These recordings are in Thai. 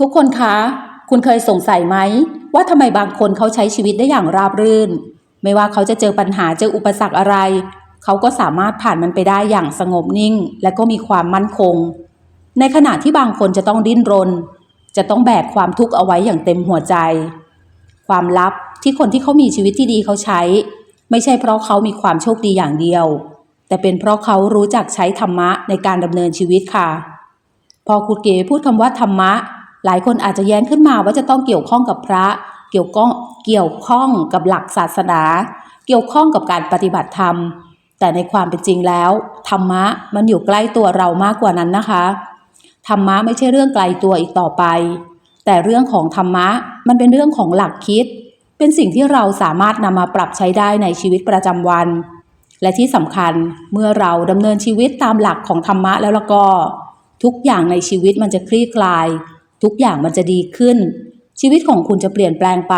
ทุกคนคะ คุณเคยสงสัยไหม ว่าทำไมบางคนเขาใช้ชีวิตได้อย่างราบรื่น ไม่ว่าเขาจะเจอปัญหาเจออุปสรรคอะไร เขาก็สามารถผ่านมันไปได้อย่างสงบนิ่ง และก็มีความมั่นคง ในขณะที่บางคนจะต้องดิ้นรน จะต้องแบกความทุกข์เอาไว้อย่างเต็มหัวใจ ความลับที่คนที่เขามีชีวิตที่ดีเขาใช้ ไม่ใช่เพราะเขามีความโชคดีอย่างเดียว แต่เป็นเพราะเขารู้จักใช้ธรรมะในการดำเนินชีวิตค่ะ พอครูเก๋พูดคำว่าธรรมะ หลายคนอาจจะแย้งขึ้นมาว่าจะต้องเกี่ยวข้องกับพระ เกี่ยวข้องเกี่ยวข้องกับหลักศาสนา เกี่ยวข้องกับการปฏิบัติธรรม แต่ในความเป็นจริงแล้ว ธรรมะมันอยู่ใกล้ตัวเรามากกว่านั้นนะคะธรรมะไม่ใช่เรื่องไกลตัวอีกต่อไป แต่เรื่องของธรรมะมันเป็นเรื่องของหลักคิด เป็นสิ่งที่เราสามารถนำมาปรับใช้ได้ในชีวิตประจำวัน และที่สำคัญเมื่อเราดำเนินชีวิตตามหลักของธรรมะแล้วล้วก็ ทุกอย่างในชีวิตมันจะคลี่คลาย ทุกอย่างมันจะดีขึ้น ชีวิตของคุณจะเปลี่ยนแปลงไป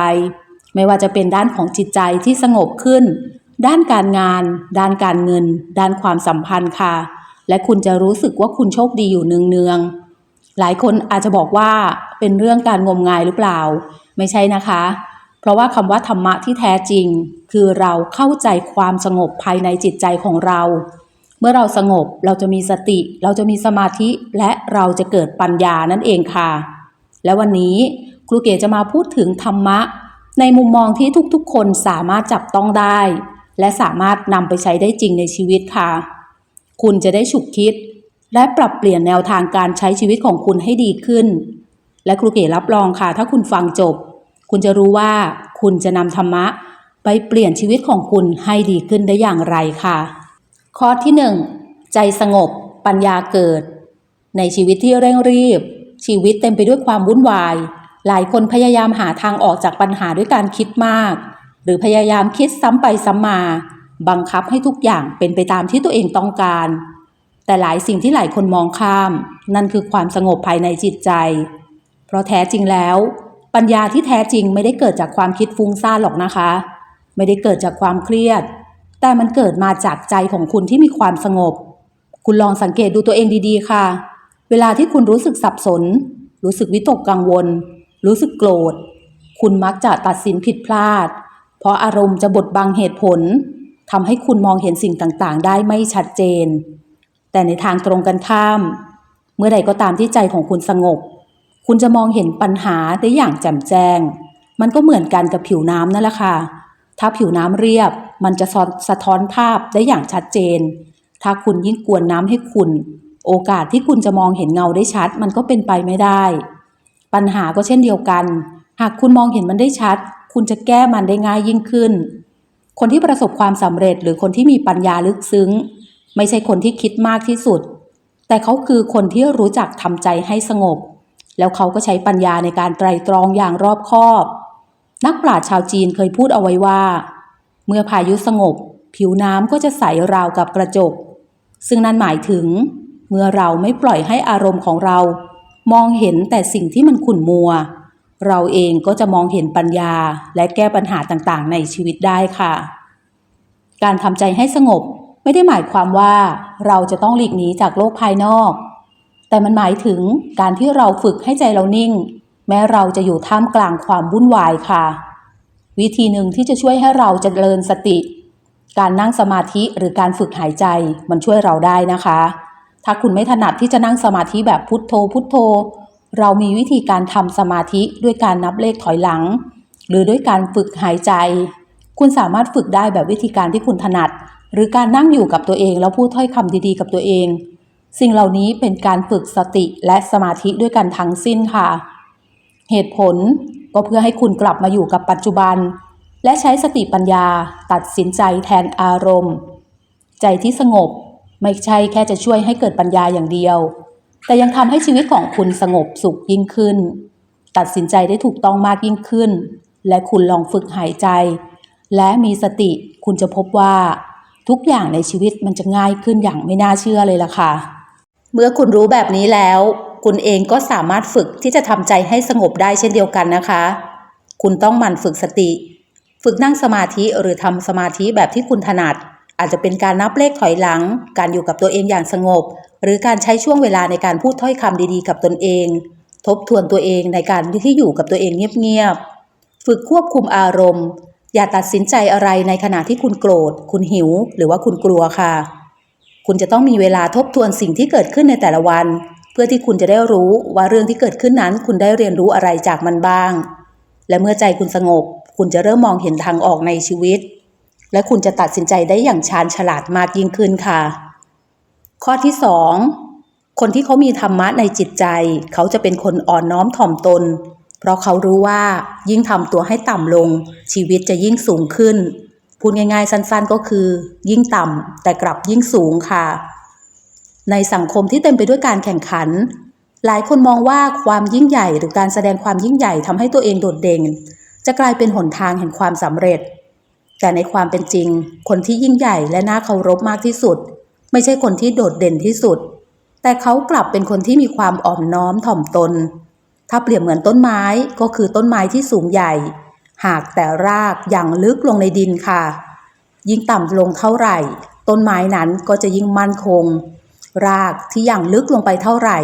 ไม่ว่าจะเป็นด้านของจิตใจที่สงบขึ้น ด้านการงาน ด้านการเงิน ด้านความสัมพันธ์ค่ะ และคุณจะรู้สึกว่าคุณโชคดีอยู่เนืองๆหลายคนอาจจะบอกว่าเป็นเรื่องการงมงายหรือเปล่า ไม่ใช่นะคะ เพราะว่าคำว่าธรรมะที่แท้จริง คือเราเข้าใจความสงบภายในจิตใจของเรา เมื่อเราสงบเราจะมีสติ เราจะมีสมาธิและเราจะเกิดปัญญานั่นเองค่ะ และวันนี้ครูเก๋จะมาพูดถึงธรรมะ ในมุมมองที่ทุกๆ คนสามารถจับต้องได้ และสามารถนำไปใช้ได้จริงในชีวิตค่ะ คุณจะได้ฉุกคิด และปรับเปลี่ยนแนวทางการใช้ชีวิตของคุณให้ดีขึ้น และครูเก๋รับรองค่ะ ถ้าคุณฟังจบ คุณจะรู้ว่าคุณจะนำธรรมะ ไปเปลี่ยนชีวิตของคุณให้ดีขึ้นได้อย่างไรค่ะ ข้อที่หนึ่งใจสงบ ปัญญาเกิด ในชีวิตที่เร่งรีบ ชีวิตเต็มไปด้วยความวุ่นวาย หลายคนพยายามหาทางออกจากปัญหาด้วยการคิดมาก หรือพยายามคิดซ้ำไปซ้ำมา บังคับให้ทุกอย่างเป็นไปตามที่ตัวเองต้องการ แต่หลายสิ่งที่หลายคนมองข้าม นั่นคือความสงบภายในจิตใจ เพราะแท้จริงแล้ว ปัญญาที่แท้จริงไม่ได้เกิดจากความคิดฟุ้งซ่านหรอกนะคะ ไม่ได้เกิดจากความเครียด แต่มันเกิดมาจากใจของคุณที่มีความสงบ คุณลองสังเกตดูตัวเองดีๆ ค่ะ เวลาที่คุณรู้สึกสับสน รู้สึกวิตกกังวล รู้สึกโกรธ คุณมักจะตัดสินผิดพลาด เพราะอารมณ์จะบดบังเหตุผลทำให้คุณมองเห็นสิ่งต่างๆ ได้ไม่ชัดเจน แต่ในทางตรงกันข้าม เมื่อใดก็ตามที่ใจของคุณสงบ คุณจะมองเห็นปัญหาได้อย่างแจ่มแจ้ง มันก็เหมือนกันกับผิวน้ำนั่นแหละค่ะ ถ้าผิวน้ำเรียบ มันจะสะท้อนภาพได้อย่างชัดเจน ถ้าคุณยิ่งกวนน้ำให้คุณ โอกาสที่คุณจะมองเห็นเงาได้ชัด มันก็เป็นไปไม่ได้ ปัญหาก็เช่นเดียวกัน หากคุณมองเห็นมันได้ชัด คุณจะแก้มันได้ง่ายยิ่งขึ้น คนที่ประสบความสำเร็จหรือคนที่มีปัญญาลึกซึ้ง ไม่ใช่คนที่คิดมากที่สุด แต่เขาคือคนที่รู้จักทำใจให้สงบ แล้วเขาก็ใช้ปัญญาในการไตรตรองอย่างรอบคอบ นักปราชญ์ชาวจีนเคยพูดเอาไว้ว่า เมื่อพายุสงบ ผิวน้ำก็จะใสราวกับกระจก ซึ่งนั่นหมายถึง เมื่อเราไม่ปล่อยให้อารมณ์ของเรา มองเห็นแต่สิ่งที่มันขุ่นมัว เราเองก็จะมองเห็นปัญญาและแก้ปัญหาต่างๆ ในชีวิตได้ค่ะ การทำใจให้สงบไม่ได้หมายความว่าเราจะต้องหลีกหนีจากโลกภายนอก แต่มันหมายถึงการที่เราฝึกให้ใจเรานิ่ง แม้เราจะอยู่ท่ามกลางความวุ่นวายค่ะ วิธีหนึ่งที่จะช่วยให้เราเจริญสติ การนั่งสมาธิหรือการฝึกหายใจมันช่วยเราได้นะคะ ถ้าคุณไม่ถนัดที่จะนั่งสมาธิแบบพุทโธ พุทโธ เรามีวิธีการทำสมาธิด้วยการนับเลขถอยหลัง หรือด้วยการฝึกหายใจ คุณสามารถฝึกได้แบบวิธีการที่คุณถนัด หรือการนั่งอยู่กับตัวเองแล้วพูดถ้อยคำดีๆ กับตัวเอง สิ่งเหล่านี้เป็นการฝึกสติและสมาธิด้วยกันทั้งสิ้นค่ะ เหตุผล ก็เพื่อให้คุณกลับมาอยู่กับปัจจุบัน และใช้สติปัญญาตัดสินใจแทนอารมณ์ ใจที่สงบไม่ใช่แค่จะช่วยให้เกิดปัญญาอย่างเดียว แต่ยังทำให้ชีวิตของคุณสงบสุขยิ่งขึ้น ตัดสินใจได้ถูกต้องมากยิ่งขึ้น และคุณลองฝึกหายใจ และมีสติคุณจะพบว่า ทุกอย่างในชีวิตมันจะง่ายขึ้นอย่างไม่น่าเชื่อเลยล่ะค่ะ เมื่อคุณรู้แบบนี้แล้ว คุณเองก็สามารถฝึกที่จะทำใจให้สงบได้เช่นเดียวกันนะคะ คุณต้องหมั่นฝึกสติ ฝึกนั่งสมาธิหรือทำสมาธิแบบที่คุณถนัด อาจจะเป็นการนับเลขถอยหลัง การอยู่กับตัวเองอย่างสงบ หรือการใช้ช่วงเวลาในการพูดถ้อยคำดีๆ กับตนเองททบทวนตัวเองในการที่อยู่กับตัวเองเงียบๆฝึกควบคุมอารมณ์ อย่าตัดสินใจอะไรในขณะที่คุณโกรธ คุณหิว หรือว่าคุณกลัวค่ะ คุณจะต้องมีเวลาทบทวนสิ่งที่เกิดขึ้นในแต่ละวัน เพื่อที่คุณจะได้รู้ว่าเรื่องที่เกิดขึ้นนั้น คุณได้เรียนรู้อะไรจากมันบ้าง และเมื่อใจคุณสงบ คุณจะเริ่มมองเห็นทางออกในชีวิต และคุณจะตัดสินใจได้อย่างชาญฉลาดมากยิ่งขึ้นค่ะ ข้อที่สองคนที่เขามีธรรมะในจิตใจ เขาจะเป็นคนอ่อนน้อมถ่อมตน เพราะเขารู้ว่ายิ่งทำตัวให้ต่ำลง ชีวิตจะยิ่งสูงขึ้น พูดง่ายๆสั้นๆก็คือ ยิ่งต่ำแต่กลับยิ่งสูงค่ะ ในสังคมที่เต็มไปด้วยการแข่งขัน หลายคนมองว่าความยิ่งใหญ่หรือการแสดงความยิ่งใหญ่ทำให้ตัวเองโดดเด่น จะกลายเป็นหนทางแห่งความสำเร็จ แต่ในความเป็นจริง คนที่ยิ่งใหญ่และน่าเคารพมากที่สุด ไม่ใช่คนที่โดดเด่นที่สุด แต่เขากลับเป็นคนที่มีความอ่อนน้อมถ่อมตน ถ้าเปรียบเหมือนต้นไม้ก็คือต้นไม้ที่สูงใหญ่ หากแต่รากอย่างลึกลงในดินค่ะ ยิ่งต่ำลงเท่าไหร่ ต้นไม้นั้นก็จะยิ่งมั่นคง รากที่อย่างลึกลงไปเท่าไหร่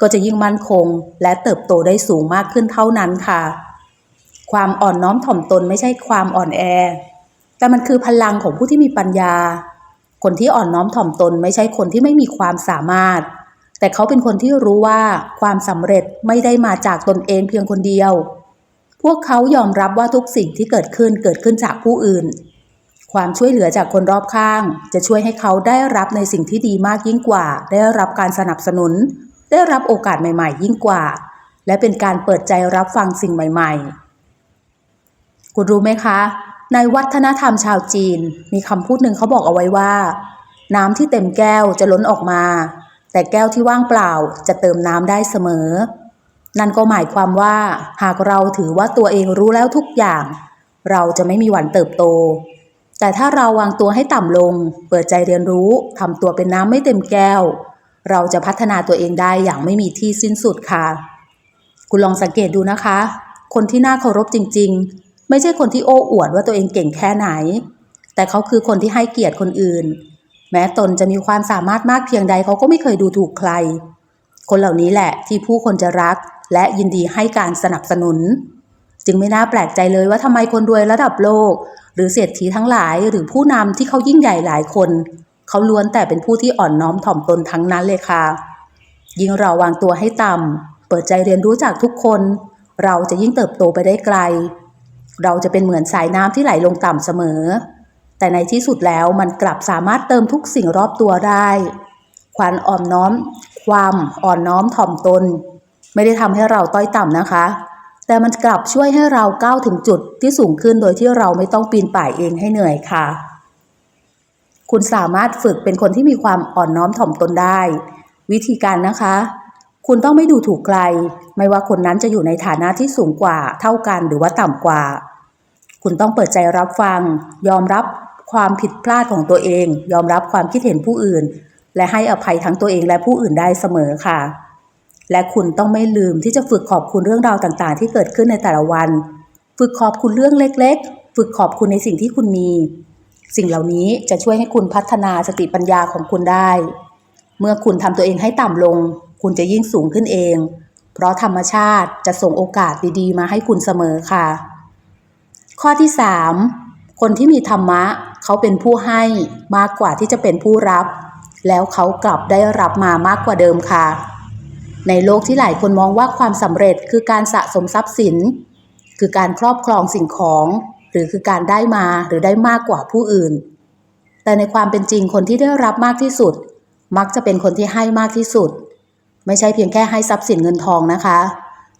ก็จะยิ่งมั่นคง และเติบโตได้สูงมากขึ้นเท่านั้นค่ะ ความอ่อนน้อมถ่อมตนไม่ใช่ความอ่อนแอ แต่มันคือพลังของผู้ที่มีปัญญา คนที่อ่อนน้อมถ่อมตนไม่ใช่คนที่ไม่มีความสามารถ แต่เขาเป็นคนที่รู้ว่าความสำเร็จไม่ได้มาจากตนเองเพียงคนเดียว พวกเขายอมรับว่าทุกสิ่งที่เกิดขึ้นเกิดขึ้นจากผู้อื่น ความช่วยเหลือจากคนรอบข้าง จะช่วยให้เขาได้รับในสิ่งที่ดีมากยิ่งกว่า ได้รับการสนับสนุน ได้รับโอกาสใหม่ ๆ ยิ่งกว่า และเป็นการเปิดใจรับฟังสิ่งใหม่ ๆ คุณรู้ไหมคะ ในวัฒนธรรมชาวจีน มีคำพูดหนึ่งเขาบอกเอาไว้ว่า น้ำที่เต็มแก้วจะล้นออกมา แต่แก้วที่ว่างเปล่าจะเติมน้ำได้เสมอ นั่นก็หมายความว่า หากเราถือว่าตัวเองรู้แล้วทุกอย่าง เราจะไม่มีวันเติบโต แต่ถ้าเราวางตัวให้ต่ำลง เปิดใจเรียนรู้ทำตัวเป็นน้ำไม่เต็มแก้ว เราจะพัฒนาตัวเองได้อย่างไม่มีที่สิ้นสุดค่ะ คุณลองสังเกตดูนะคะ คนที่น่าเคารพจริง ๆ ไม่ใช่คนที่โอ้อวดว่าตัวเองเก่งแค่ไหน แต่เขาคือคนที่ให้เกียรติคนอื่น แม้ตนจะมีความสามารถมากเพียงใดเขาก็ไม่เคยดูถูกใคร คนเหล่านี้แหละที่ผู้คนจะรักและยินดีให้การสนับสนุน จึงไม่น่าแปลกใจเลยว่าทำไมคนรวยระดับโลก รือเศรษฐีทั้งหลายหรือผู้นำที่เขายิ่งใหญ่หลายคน เขาล้วนแต่เป็นผู้ที่อ่อนน้อมถ่อมตนทั้งนั้นเลยค่ะ ยิ่งเราวางตัวให้ต่ำเปิดใจเรียนรู้จากทุกคน เราจะยิ่งเติบโตไปได้ไกล เราจะเป็นเหมือนสายน้ำที่ไหลลงต่ำเสมอ แต่ในที่สุดแล้วมันกลับสามารถเติมทุกสิ่งรอบตัวได้ความอ่อนน้อม ความอ่อนน้อมถ่อมตน ไม่ได้ทำให้เราต้อยต่ำนะคะ แต่มันกลับช่วยให้เราก้าวถึงจุดที่สูงขึ้นโดยที่เราไม่ต้องปีนป่ายเองให้เหนื่อยค่ะ คุณสามารถฝึกเป็นคนที่มีความอ่อนน้อมถ่อมตนได้ วิธีการนะคะ คุณต้องไม่ดูถูกใคร ไม่ว่าคนนั้นจะอยู่ในฐานะที่สูงกว่า เท่ากันหรือว่าต่ำกว่า คุณต้องเปิดใจรับฟัง ยอมรับความผิดพลาดของตัวเอง ยอมรับความคิดเห็นผู้อื่น และให้อภัยทั้งตัวเองและผู้อื่นได้เสมอค่ะ และคุณต้องไม่ลืมที่จะฝึกขอบคุณเรื่องราวต่างๆ ที่เกิดขึ้นในแต่ละวัน ฝึกขอบคุณเรื่องเล็ก ๆ ฝึกขอบคุณในสิ่งที่คุณมี สิ่งเหล่านี้จะช่วยให้คุณพัฒนาสติปัญญาของคุณได้ เมื่อคุณทำตัวเองให้ต่ำลง คุณจะยิ่งสูงขึ้นเอง เพราะธรรมชาติจะส่งโอกาสดีๆ มาให้คุณเสมอค่ะ ข้อที่ 3 คนที่มีธรรมะเขาเป็นผู้ให้มากกว่าที่จะเป็นผู้รับ แล้วเขากลับได้รับมามากกว่าเดิมค่ะ ในโลกที่หลายคนมองว่าความสำเร็จคือการสะสมทรัพย์สิน คือการครอบครองสิ่งของ หรือคือการได้มาหรือได้มากกว่าผู้อื่น แต่ในความเป็นจริงคนที่ได้รับมากที่สุด มักจะเป็นคนที่ให้มากที่สุด ไม่ใช่เพียงแค่ให้ทรัพย์สินเงินทองนะคะ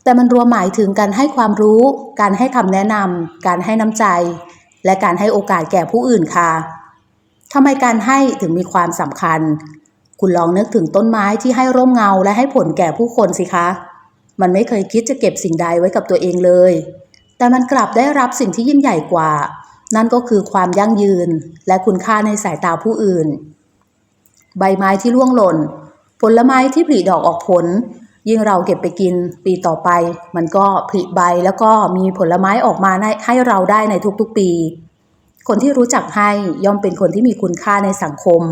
แต่มันรวมหมายถึงการให้ความรู้ การให้คำแนะนำการให้น้ำใจ และการให้โอกาสแก่ผู้อื่นค่ะทำไมการให้ถึงมีความสำคัญ คุณลองนึกถึงต้นไม้ที่ให้ร่มเงาและให้ผลแก่ผู้คนสิคะ มันไม่เคยคิดจะเก็บสิ่งใดไว้กับตัวเองเลย แต่มันกลับได้รับสิ่งที่ยิ่งใหญ่กว่า นั่นก็คือความยั่งยืนและคุณค่าในสายตาผู้อื่น ใบไม้ที่ร่วงหล่น ผลไม้ที่ผลิดอกออกผล ยิ่งเราเก็บไปกินปีต่อไป มันก็ผลิใบแล้วก็มีผลไม้ออกมาให้เราได้ในทุกๆปี คนที่รู้จักให้ย่อมเป็นคนที่มีคุณค่าในสังคม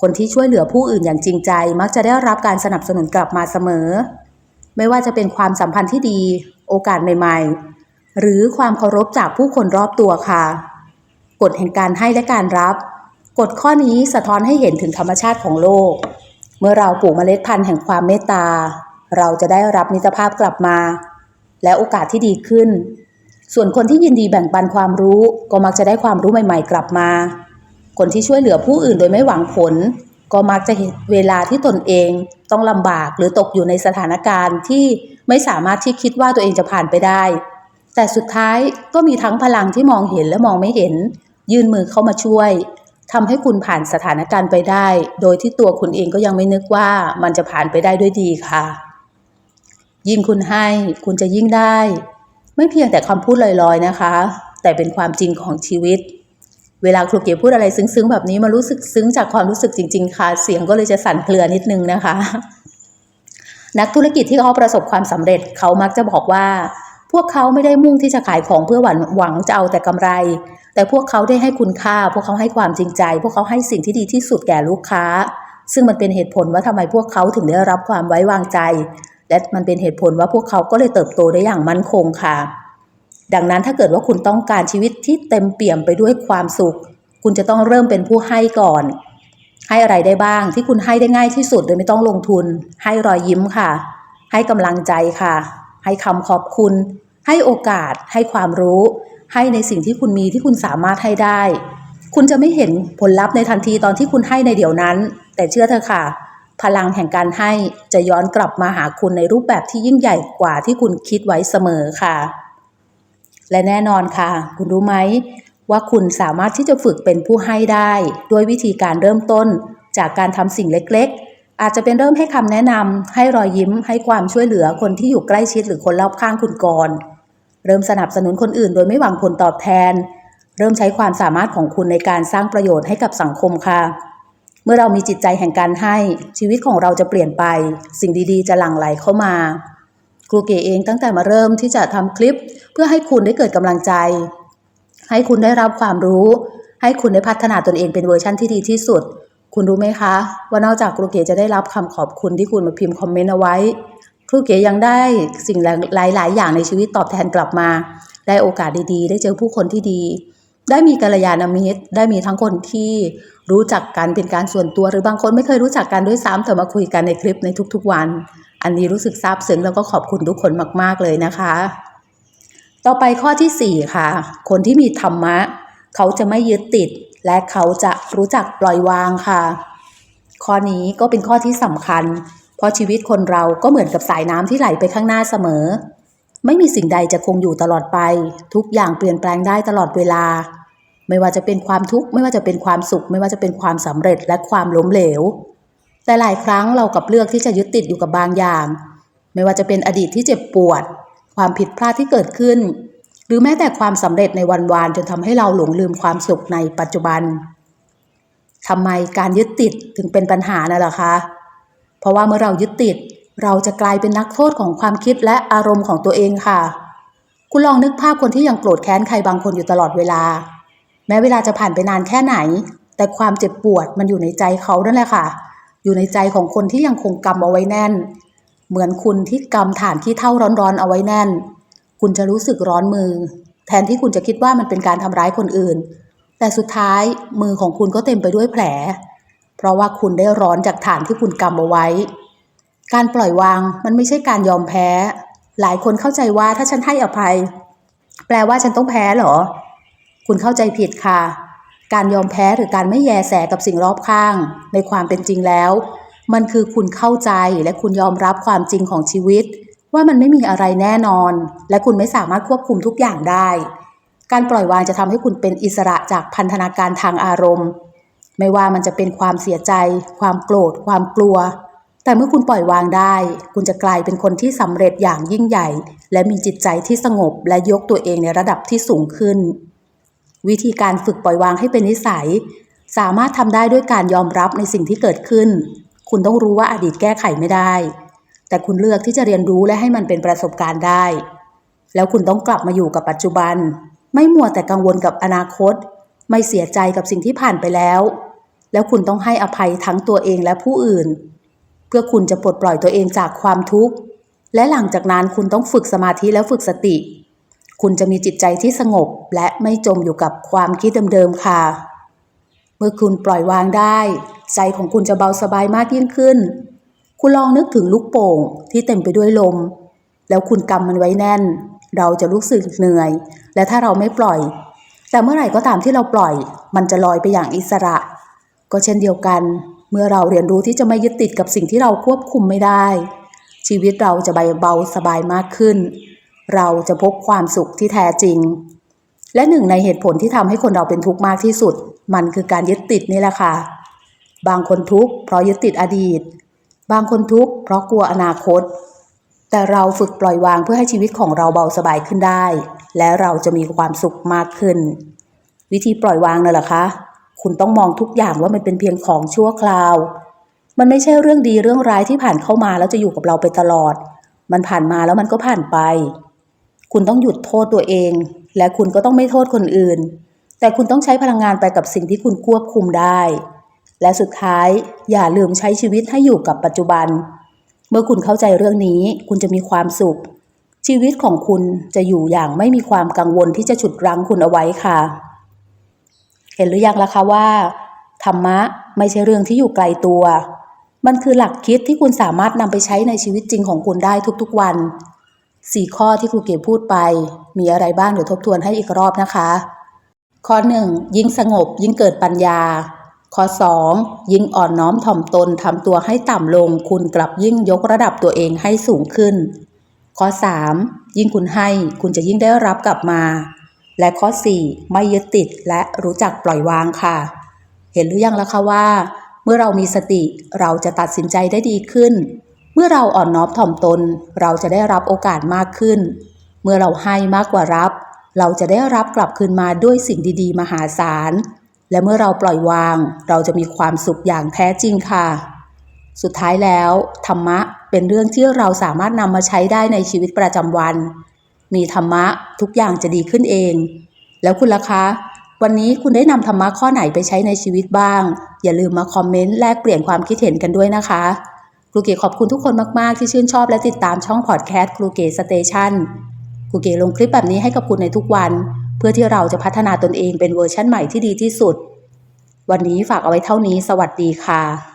คนที่ช่วยเหลือผู้อื่นอย่างจริงใจ มักจะได้รับการสนับสนุนกลับมาเสมอ ไม่ว่าจะเป็นความสัมพันธ์ที่ดี โอกาสใหม่ ๆ หรือความเคารพจากผู้คนรอบตัวค่ะ กฎแห่งการให้และการรับ กฎข้อนี้สะท้อนให้เห็นถึงธรรมชาติของโลก เมื่อเราปลูกเมล็ดพันธุ์แห่งความเมตตา เราจะได้รับมิตรภาพกลับมา และโอกาสที่ดีขึ้น ส่วนคนที่ยินดีแบ่งปันความรู้ ก็มักจะได้ความรู้ใหม่ ๆ กลับมา คนที่ช่วยเหลือผู้อื่นโดยไม่หวังผล ก็มักจะเห็นเวลาที่ตนเองต้องลำบากหรือตกอยู่ในสถานการณ์ที่ไม่สามารถที่คิดว่าตัวเองจะผ่านไปได้ แต่สุดท้ายก็มีทั้งพลังที่มองเห็นและมองไม่เห็น ยื่นมือเข้ามาช่วยทำให้คุณผ่านสถานการณ์ไปได้ โดยที่ตัวคุณเองก็ยังไม่นึกว่ามันจะผ่านไปได้ด้วยดีค่ะ ยิ่งคุณให้คุณจะยิ่งได้ ไม่เพียงแต่คำพูดลอยๆนะคะ แต่เป็นความจริงของชีวิต เวลาครูเก๋พูดอะไรซึ้งๆ แบบนี้มารู้สึกซึ้งจากความรู้สึกจริง ๆ ค่ะ เสียงก็เลยจะสั่นเครือนิดนึงนะคะ นักธุรกิจที่เขาประสบความสำเร็จเขามักจะบอกว่า พวกเขาไม่ได้มุ่งที่จะขายของเพื่อหวังหวังจะเอาแต่กำไร แต่พวกเขาได้ให้คุณค่า พวกเขาให้ความจริงใจ พวกเขาให้สิ่งที่ดีที่สุดแก่ลูกค้า ซึ่งมันเป็นเหตุผลว่าทำไมพวกเขาถึงได้รับความไว้วางใจ และมันเป็นเหตุผลว่าพวกเขาก็เลยเติบโตได้อย่างมั่นคงค่ะ ดังนั้นถ้าเกิดว่าคุณต้องการชีวิตที่เต็มเปี่ยมไปด้วยความสุข คุณจะต้องเริ่มเป็นผู้ให้ก่อน ให้อะไรได้บ้างที่คุณให้ได้ง่ายที่สุดโดยไม่ต้องลงทุน ให้รอยยิ้มค่ะ ให้กำลังใจค่ะ ให้คำขอบคุณ ให้โอกาส ให้ความรู้ ให้ในสิ่งที่คุณมีที่คุณสามารถให้ได้ คุณจะไม่เห็นผลลัพธ์ในทันทีตอนที่คุณให้ในเดี๋ยวนั้น แต่เชื่อเถอะค่ะ พลังแห่งการให้จะย้อนกลับมาหาคุณในรูปแบบที่ยิ่งใหญ่กว่าที่คุณคิดไว้เสมอค่ะ และแน่นอนค่ะ คุณรู้ไหม ว่าคุณสามารถที่จะฝึกเป็นผู้ให้ได้ ด้วยวิธีการเริ่มต้น จากการทำสิ่งเล็กๆ อาจจะเป็นเริ่มให้คำแนะนำให้รอยยิ้มให้ความช่วยเหลือคนที่อยู่ใกล้ชิดหรือคนรอบข้างคุณก่อน เริ่มสนับสนุนคนอื่น โดยไม่หวังผลตอบแทน เริ่มใช้ความสามารถของคุณในการสร้างประโยชน์ให้กับสังคมค่ะเมื่อเรามีจิตใจแห่งการให้ชีวิตของเราจะเปลี่ยนไป สิ่งดีๆ จะหลั่งไหลเข้ามา ครูเก๋เองตั้งแต่มาเริ่มที่จะทำคลิป เพื่อให้คุณได้เกิดกำลังใจ ให้คุณได้รับความรู้ ให้คุณได้พัฒนาตนเองเป็นเวอร์ชั่นที่ดีที่สุด คุณรู้ไหมคะ ว่านอกจากครูเก๋จะได้รับคำขอบคุณที่คุณมาพิมพ์คอมเมนต์เอาไว้ ครูเก๋ยังได้สิ่งหลาย ๆ อย่างในชีวิตตอบแทนกลับมา ได้โอกาสดีๆ ได้เจอผู้คนที่ดี ได้มีกัลยาณมิตร ได้มีทั้งคนที่รู้จักกันเป็นการส่วนตัวหรือบางคนไม่เคยรู้จักกันด้วยซ้ำแต่มาคุยกันในคลิปในทุก ๆ วัน อันนี้รู้สึกซาบซึ้งแล้วก็ขอบคุณทุกคนมาก ๆ เลยนะคะ ต่อไปข้อที่ 4 ค่ะ คนที่มีธรรมะ เขาจะไม่ยึดติด และเขาจะรู้จักปล่อยวางค่ะ ข้อนี้ก็เป็นข้อที่สำคัญ เพราะชีวิตคนเราก็เหมือนกับสายน้ำที่ไหลไปข้างหน้าเสมอ ไม่มีสิ่งใดจะคงอยู่ตลอดไป ทุกอย่างเปลี่ยนแปลงได้ตลอดเวลา ไม่ว่าจะเป็นความทุกข์ไม่ว่าจะเป็นความสุข ไม่ว่าจะเป็นความสำเร็จและความล้มเหลว แต่หลายครั้งเรากับเลือกที่จะยึดติดอยู่กับบางอย่าง ไม่ว่าจะเป็นอดีตที่เจ็บปวด ความผิดพลาดที่เกิดขึ้น หรือแม้แต่ความสำเร็จในวันวานจนทำให้เราหลงลืมความสุขในปัจจุบันทำไมการยึดติดถึงเป็นปัญหาน่ะล่ะคะ เพราะว่าเมื่อเรายึดติด เราจะกลายเป็นนักโทษของความคิดและอารมณ์ของตัวเองค่ะ คุณลองนึกภาพคนที่ยังโกรธแค้นใครบางคนอยู่ตลอดเวลา แม้เวลาจะผ่านไปนานแค่ไหน แต่ความเจ็บปวดมันอยู่ในใจเขานั่นแหละค่ะ อยู่ในใจของคนที่ยังคงกำเอาไว้แน่น เหมือนคุณที่กำฐานที่เท่าร้อนๆเอาไว้แน่น คุณจะรู้สึกร้อนมือ แทนที่คุณจะคิดว่ามันเป็นการทำร้ายคนอื่น แต่สุดท้ายมือของคุณก็เต็มไปด้วยแผล เพราะว่าคุณได้ร้อนจากฐานที่คุณกำเอาไว้ การปล่อยวางมันไม่ใช่การยอมแพ้ หลายคนเข้าใจว่าถ้าฉันให้อภัย แปลว่าฉันต้องแพ้เหรอ คุณเข้าใจผิดค่ะ การยอมแพ้หรือการไม่แยแสกับสิ่งรอบข้าง ในความเป็นจริงแล้ว มันคือคุณเข้าใจและคุณยอมรับความจริงของชีวิต ว่ามันไม่มีอะไรแน่นอน และคุณไม่สามารถควบคุมทุกอย่างได้ การปล่อยวางจะทำให้คุณเป็นอิสระจากพันธนาการทางอารมณ์ ไม่ว่ามันจะเป็นความเสียใจ ความโกรธ ความกลัว แต่เมื่อคุณปล่อยวางได้ คุณจะกลายเป็นคนที่สำเร็จอย่างยิ่งใหญ่ และมีจิตใจที่สงบและยกตัวเองในระดับที่สูงขึ้น วิธีการฝึกปล่อยวางให้เป็นนิสัย สามารถทำได้ด้วยการยอมรับในสิ่งที่เกิดขึ้น คุณต้องรู้ว่าอดีตแก้ไขไม่ได้ แต่คุณเลือกที่จะเรียนรู้และให้มันเป็นประสบการณ์ได้ แล้วคุณต้องกลับมาอยู่กับปัจจุบัน ไม่มัวแต่กังวลกับอนาคต ไม่เสียใจกับสิ่งที่ผ่านไปแล้ว แล้วคุณต้องให้อภัยทั้งตัวเองและผู้อื่น เพื่อคุณจะปลดปล่อยตัวเองจากความทุกข์ และหลังจากนั้นคุณต้องฝึกสมาธิแล้วฝึกสติ คุณจะมีจิตใจที่สงบและไม่จมอยู่กับความคิดเดิมๆค่ะ เมื่อคุณปล่อยวางได้ ใจของคุณจะเบาสบายมากยิ่งขึ้น คุณลองนึกถึงลูกโป่งที่เต็มไปด้วยลม แล้วคุณกำมันไว้แน่น เราจะรู้สึกเหนื่อย และถ้าเราไม่ปล่อย แต่เมื่อไหร่ก็ตามที่เราปล่อย มันจะลอยไปอย่างอิสระ ก็เช่นเดียวกัน เมื่อเราเรียนรู้ที่จะไม่ยึดติดกับสิ่งที่เราควบคุมไม่ได้ ชีวิตเราจะใบเบาสบายมากขึ้น เราจะพบความสุขที่แท้จริง และหนึ่งในเหตุผลที่ทำให้คนเราเป็นทุกข์มากที่สุด มันคือการยึดติดนี่แหละค่ะ บางคนทุกข์เพราะยึดติดอดีต บางคนทุกข์เพราะกลัวอนาคต แต่เราฝึกปล่อยวางเพื่อให้ชีวิตของเราเบาสบายขึ้นได้ และเราจะมีความสุขมากขึ้น วิธีปล่อยวางนั่นแหละคะคุณต้องมองทุกอย่างว่ามันเป็นเพียงของชั่วคราว มันไม่ใช่เรื่องดีเรื่องร้ายที่ผ่านเข้ามาแล้วจะอยู่กับเราไปตลอด มันผ่านมาแล้วมันก็ผ่านไป คุณต้องหยุดโทษตัวเอง และคุณก็ต้องไม่โทษคนอื่น แต่คุณต้องใช้พลังงานไปกับสิ่งที่คุณควบคุมได้ และสุดท้ายอย่าลืมใช้ชีวิตให้อยู่กับปัจจุบัน เมื่อคุณเข้าใจเรื่องนี้ คุณจะมีความสุข ชีวิตของคุณจะอยู่อย่างไม่มีความกังวลที่จะฉุดรั้งคุณเอาไว้ค่ะ เห็นหรือยังล่ะคะว่า ธรรมะไม่ใช่เรื่องที่อยู่ไกลตัว มันคือหลักคิดที่คุณสามารถนำไปใช้ในชีวิตจริงของคุณได้ทุกๆวัน สี่ข้อที่ครูเก๋พูดไป มีอะไรบ้างเดี๋ยวทบทวนให้อีกรอบนะคะ ข้อหนึ่งยิ่งสงบยิ่งเกิดปัญญา ข้อสองยิ่งอ่อนน้อมถ่อมตนทำตัวให้ต่ำลง คุณกลับยิ่งยกระดับตัวเองให้สูงขึ้น ข้อสามยิ่งคุณให้คุณจะยิ่งได้รับกลับมา และข้อสี่ไม่ยึดติดและรู้จักปล่อยวางค่ะ เห็นหรือยังล่ะคะว่า เมื่อเรามีสติเราจะตัดสินใจได้ดีขึ้น เมื่อเราอ่อนน้อมถ่อมตน เราจะได้รับโอกาสมากขึ้น เมื่อเราให้มากกว่ารับ เราจะได้รับกลับคืนมาด้วยสิ่งดีๆ มหาศาล และเมื่อเราปล่อยวาง เราจะมีความสุขอย่างแท้จริงค่ะ สุดท้ายแล้ว ธรรมะเป็นเรื่องที่เราสามารถนำมาใช้ได้ในชีวิตประจำวัน มีธรรมะทุกอย่างจะดีขึ้นเอง แล้วคุณล่ะคะ วันนี้คุณได้นำธรรมะข้อไหนไปใช้ในชีวิตบ้าง อย่าลืมมาคอมเมนต์แลกเปลี่ยนความคิดเห็นกันด้วยนะคะ ครูเก๋ขอบคุณทุกคนมากๆ ที่ชื่นชอบและติดตามช่องพอดแคสต์ครูเก๋สเตชันครูเก๋ลงคลิปแบบนี้ให้กับคุณในทุกวัน เพื่อที่เราจะพัฒนาตนเองเป็นเวอร์ชั่นใหม่ที่ดีที่สุด วันนี้ฝากเอาไว้เท่านี้ สวัสดีค่ะ